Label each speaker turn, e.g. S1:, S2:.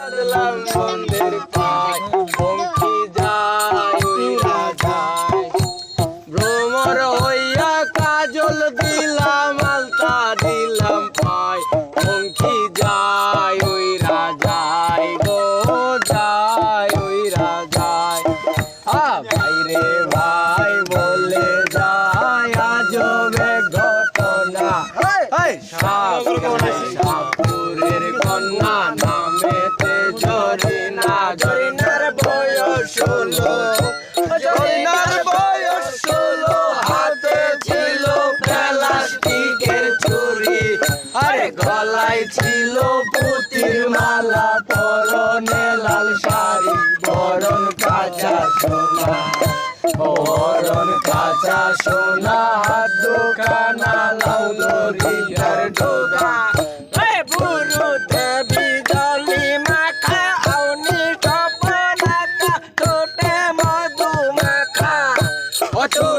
S1: লাল পায়। পঙ্খী যায় উইরা যায়। ভ্রমর হইয়া কাজল দিলাম আলতা দিলাম পায়। যায় উইরা যায় গো যায় উইরা যায়। আ ভাইরে ভাই বলে যায় আজবে ঘটনা। সাপ ষোলো। জরিনার বয়স ষোলো, হাতে ছিল প্লাস্টিকের ছুরি আরে গলায় ছিল পুতির মালা, পরনে লাল শাড়ি, বরণ কাঁচা সোনা। বরণ কাঁচা সোনা, হাত দোকানা 어쩌